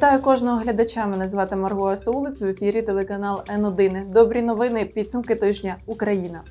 Вітаю кожного глядача. Мене звати Марго Асулиць в ефірі телеканал Н1. Добрі новини. Підсумки тижня. Україна.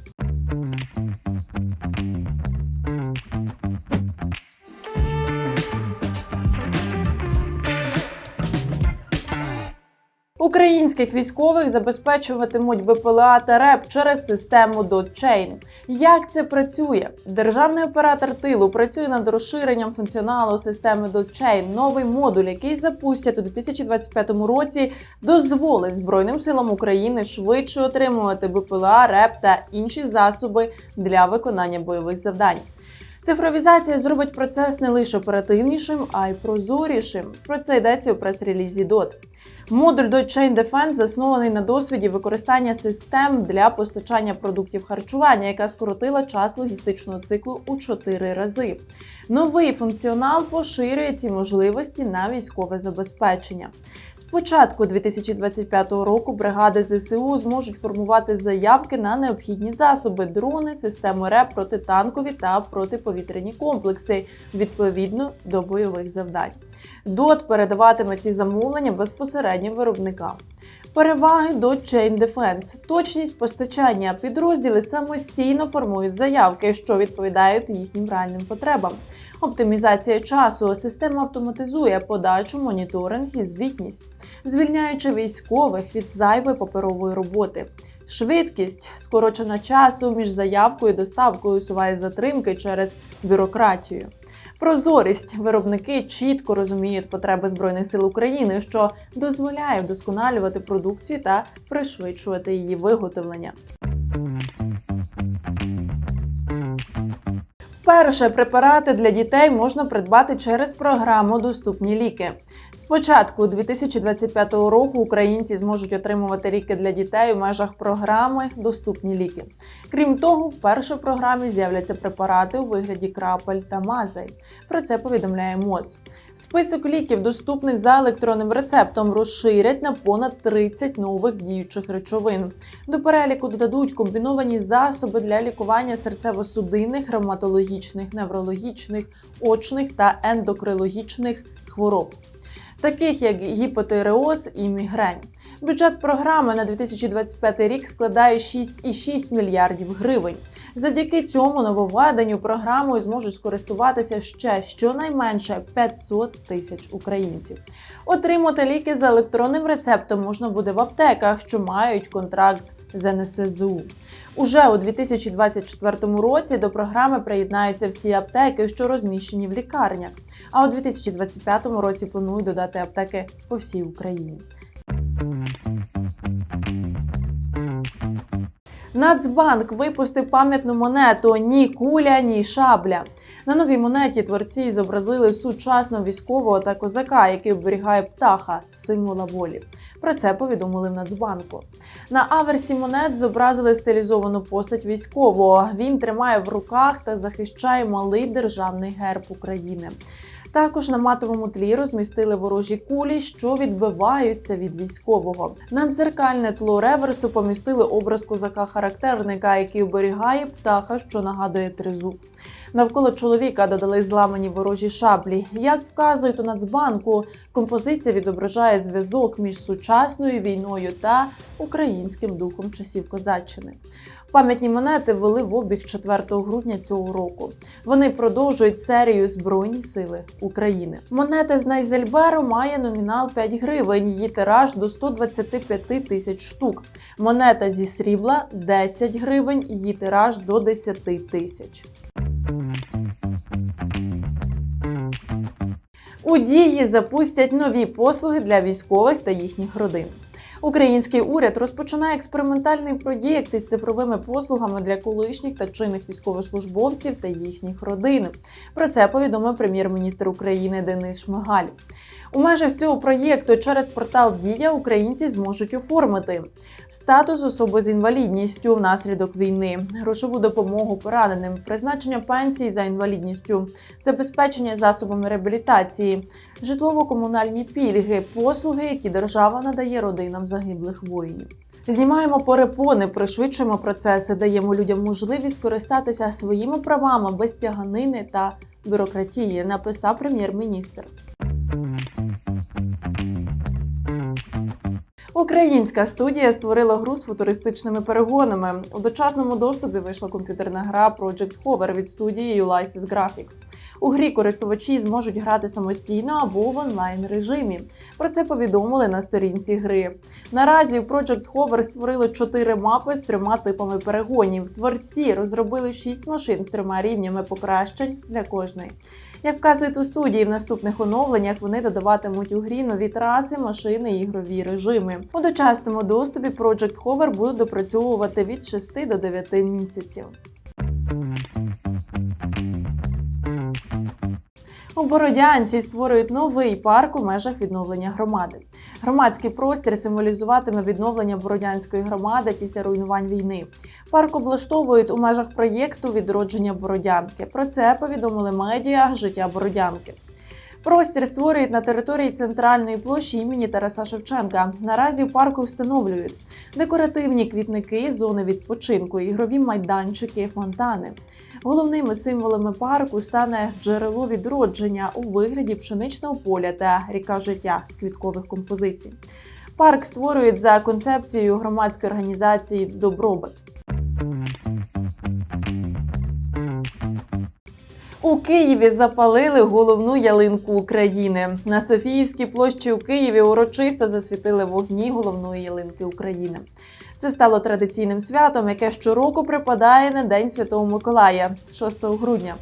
Українських військових забезпечуватимуть БПЛА та РЕП через систему DotChain. Як це працює? Державний оператор тилу працює над розширенням функціоналу системи DotChain. Новий модуль, який запустять у 2025 році, дозволить Збройним силам України швидше отримувати БПЛА, РЕП та інші засоби для виконання бойових завдань. Цифровізація зробить процес не лише оперативнішим, а й прозорішим. Про це йдеться у прес-релізі DOT. Модуль DotChain Defense заснований на досвіді використання систем для постачання продуктів харчування, яка скоротила час логістичного циклу у 4 рази. Новий функціонал поширює ці можливості на військове забезпечення. З початку 2025 року бригади ЗСУ зможуть формувати заявки на необхідні засоби, дрони, системи РЕП, протитанкові та протиповітряні комплекси відповідно до бойових завдань. ДОТ передаватиме ці замовлення безпосередньо виробникам. Переваги до Chain Defense. точність постачання. Підрозділи самостійно формують заявки, що відповідають їхнім реальним потребам. Оптимізація часу. Система автоматизує подачу, моніторинг і звітність, звільняючи військових від зайвої паперової роботи. Швидкість скорочена часу між заявкою і доставкою усуває затримки через бюрократію. Прозорість виробники чітко розуміють потреби збройних сил України, що дозволяє вдосконалювати продукцію та пришвидшувати її виготовлення. Вперше препарати для дітей можна придбати через програму Доступні ліки. З початку 2025 року українці зможуть отримувати ліки для дітей у межах програми Доступні ліки. Крім того, вперше в програмі з'являться препарати у вигляді крапель та мазей. Про це повідомляє МОЗ. Список ліків, доступних за електронним рецептом, розширять на понад 30 нових діючих речовин. До переліку додадуть комбіновані засоби для лікування серцево-судинних, ревматологічних, неврологічних, очних та ендокрилогічних хвороб. Таких як гіпотиреоз і мігрень. Бюджет програми на 2025 рік складає 6,6 мільярдів гривень. Завдяки цьому нововведенню програмою зможуть скористуватися ще щонайменше 500 тисяч українців. Отримати ліки за електронним рецептом можна буде в аптеках, що мають контракт з НСЗУ. Уже у 2024 році до програми приєднаються всі аптеки, що розміщені в лікарнях. А у 2025 році планують додати аптеки по всій Україні. Нацбанк випустив пам'ятну монету ні куля, ні шабля. На новій монеті творці зобразили сучасного військового та козака, який оберігає птаха символа волі. Про це повідомили в Нацбанку. На аверсі монет зобразили стилізовану постать військового. Він тримає в руках та захищає малий державний герб України. Також на матовому тлі розмістили ворожі кулі, що відбиваються від військового. На дзеркальне тло реверсу помістили образ козака-характерника, який оберігає птаха, що нагадує тризуб. Навколо чоловіка додали зламані ворожі шаблі. Як вказують у Нацбанку, композиція відображає зв'язок між сучасною війною та українським духом часів козаччини. Пам'ятні монети ввели в обіг 4 грудня цього року. Вони продовжують серію Збройні сили України. Монета з Найзельберу має номінал 5 гривень. Її тираж до 125 тисяч штук. Монета зі срібла 10 гривень. Її тираж до 10 тисяч. У дії запустять нові послуги для військових та їхніх родин. Український уряд розпочинає експериментальний проєкт із цифровими послугами для колишніх та чинних військовослужбовців та їхніх родин. Про це повідомив прем'єр-міністр України Денис Шмигаль. У межах цього проєкту через портал Дія українці зможуть оформити статус особи з інвалідністю внаслідок війни, грошову допомогу пораненим, призначення пенсії за інвалідністю, забезпечення засобами реабілітації, житлово-комунальні пільги, послуги, які держава надає родинам загиблих воїнів. Знімаємо перепони, пришвидшуємо процеси, даємо людям можливість скористатися своїми правами без тяганини та бюрократії, написав прем'єр-міністр. Українська студія створила гру з футуристичними перегонами. У дочасному доступі вийшла комп'ютерна гра Project Hover від студії Ulysses Graphics. У грі користувачі зможуть грати самостійно або в онлайн режимі. Про це повідомили на сторінці гри. Наразі у Project Hover створили чотири мапи з трьома типами перегонів. Творці розробили шість машин з трьома рівнями покращень для кожної. Як вказують у студії, в наступних оновленнях вони додаватимуть у грі нові траси, машини і ігрові режими. У дочасному доступі Project Hover будуть допрацьовувати від 6 до 9 місяців. У Бородянці створюють новий парк у межах відновлення громади. Громадський простір символізуватиме відновлення Бородянської громади після руйнувань війни. Парк облаштовують у межах проєкту відродження Бородянки. Про це повідомили медіа Життя Бородянки. Простір створюють на території центральної площі імені Тараса Шевченка. Наразі у парку встановлюють декоративні квітники, зони відпочинку, ігрові майданчики, фонтани. Головними символами парку стане джерело відродження у вигляді пшеничного поля та ріка життя з квіткових композицій. Парк створюють за концепцією громадської організації Добробит. У Києві запалили головну ялинку України. На Софіївській площі у Києві урочисто засвітили вогні головної ялинки України. Це стало традиційним святом, яке щороку припадає на День Святого Миколая, 6 грудня.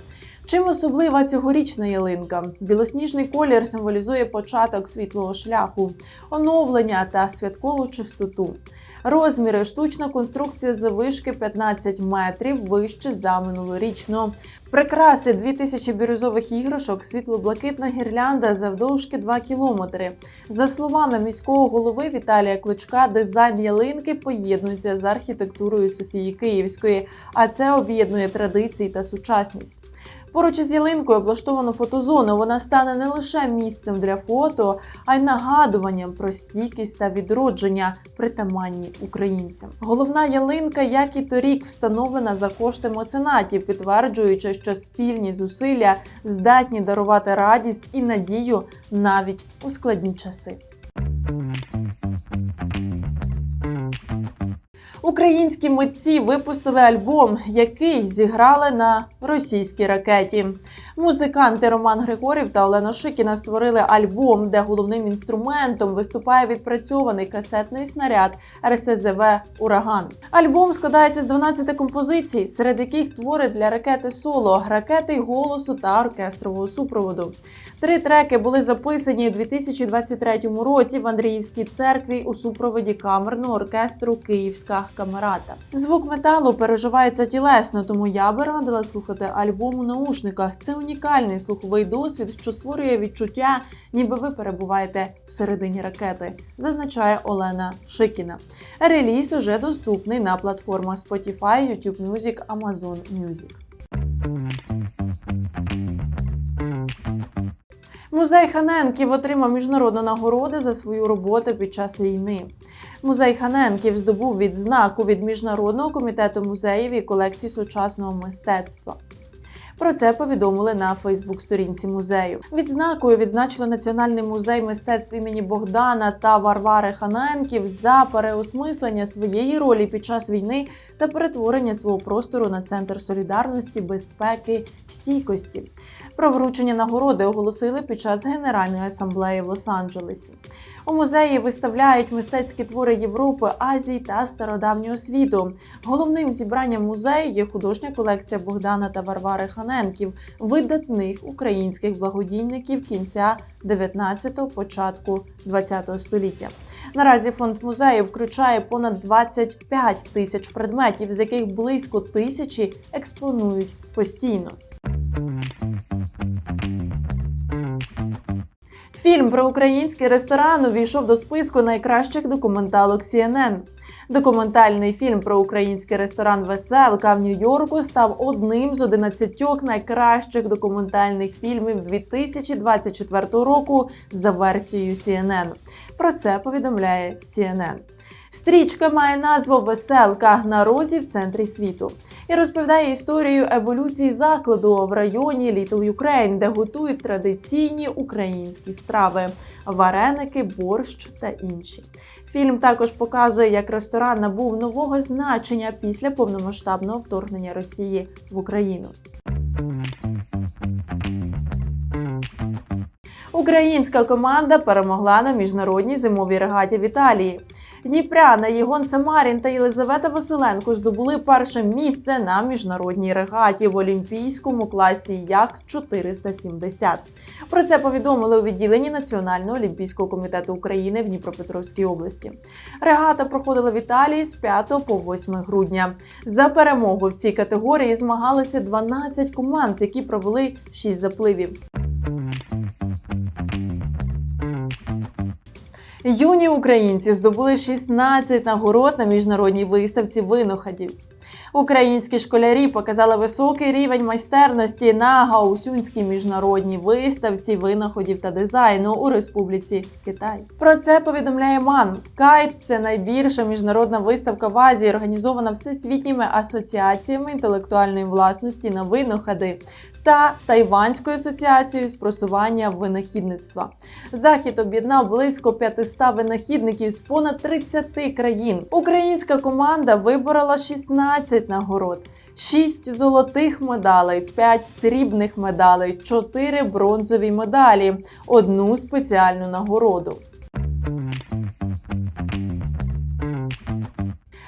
Чим особлива цьогорічна ялинка? Білосніжний колір символізує початок світлого шляху, оновлення та святкову чистоту. Розміри штучна конструкція завишки 15 метрів вище за минулорічну. Прикраси 2000 бірюзових іграшок, світло-блакитна гірлянда завдовжки 2 кілометри. За словами міського голови Віталія Кличка, дизайн ялинки поєднується з архітектурою Софії Київської, а це об'єднує традиції та сучасність. Поруч із ялинкою облаштовано фотозону. Вона стане не лише місцем для фото, а й нагадуванням про стійкість та відродження, притаманні українцям. Головна ялинка, як і торік, встановлена за кошти меценатів, підтверджуючи, що спільні зусилля здатні дарувати радість і надію навіть у складні часи. Українські митці випустили альбом, який зіграли на російській ракеті. Музиканти Роман Григорів та Олена Шикіна створили альбом, де головним інструментом виступає відпрацьований касетний снаряд РСЗВ Ураган. Альбом складається з 12 композицій, серед яких твори для ракети соло, ракети голосу та оркестрового супроводу. Три треки були записані у 2023 році в Андріївській церкві у супроводі камерного оркестру Київська камерата. Звук металу переживається тілесно, тому я би радила слухати альбом у наушниках. Це унікальний слуховий досвід, що створює відчуття, ніби ви перебуваєте всередині ракети, зазначає Олена Шикіна. Реліз уже доступний на платформах Spotify, YouTube Music, Amazon Music. Музей Ханенків отримав міжнародну нагороду за свою роботу під час війни. Музей Ханенків здобув відзнаку від Міжнародного комітету музеїв і колекцій сучасного мистецтва. Про це повідомили на Фейсбук-сторінці музею. Відзнакою відзначили Національний музей мистецтв імені Богдана та Варвари Ханенків за переосмислення своєї ролі під час війни та перетворення свого простору на центр солідарності, безпеки, стійкості. Про вручення нагороди оголосили під час Генеральної асамблеї в Лос-Анджелесі. У музеї виставляють мистецькі твори Європи, Азії та стародавнього світу. Головним зібранням музею є художня колекція Богдана та Варвари Ханенків, видатних українських благодійників кінця 19-го, початку 20-го століття. Наразі фонд музею включає понад 25 тисяч предметів, з яких близько тисячі експонують постійно. Фільм про український ресторан увійшов до списку найкращих документалок CNN. Документальний фільм про український ресторан Веселка в Нью-Йорку став одним з 11 найкращих документальних фільмів 2024 року за версією CNN. Про це повідомляє CNN. Стрічка має назву Веселка на розі в центрі світу і розповідає історію еволюції закладу в районі Little Ukraine, де готують традиційні українські страви вареники, борщ та інші. Фільм також показує, як ресторан набув нового значення після повномасштабного вторгнення Росії в Україну. Українська команда перемогла на міжнародній зимовій регаті в Італії. Дніпряна Єгон Самарін та Єлизавета Василенко здобули перше місце на міжнародній регаті в олімпійському класі яхт 470. Про це повідомили у відділенні Національного олімпійського комітету України в Дніпропетровській області. Регата проходила в Італії з 5 по 8 грудня. За перемогу в цій категорії змагалися 12 команд, які провели 6 запливів. Юні українці здобули 16 нагород на міжнародній виставці винаходів. Українські школярі показали високий рівень майстерності на Гаусюнській міжнародній виставці винаходів та дизайну у Республіці Китай. Про це повідомляє МАН. Кайт це найбільша міжнародна виставка в Азії, організована всесвітніми асоціаціями інтелектуальної власності на винаходи та Тайванською асоціацією з просування винахідництва. Захід об'єднав близько 500 винахідників з понад 30 країн. Українська команда виборола 16 нагород. 6 золотих медалей, 5 срібних медалей, 4 бронзові медалі, одну спеціальну нагороду.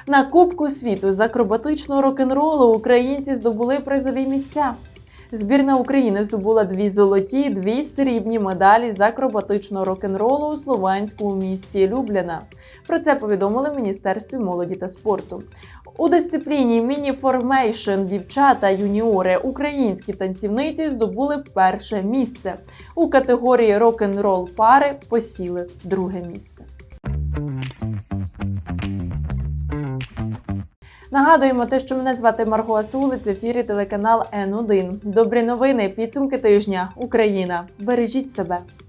На Кубку світу з акробатичного рок-н-ролу українці здобули призові місця. Збірна України здобула дві золоті, дві срібні медалі з акробатичного рок-н-ролу у словенському місті Любляна. Про це повідомили в Міністерстві молоді та спорту. У дисципліні міні-формейшн дівчата юніори українські танцівниці здобули перше місце. У категорії рок-н-рол пари посіли друге місце. Нагадуємо те, що мене звати Марго Асулиць в ефірі телеканал Н1. Добрі новини, підсумки тижня. Україна. Бережіть себе.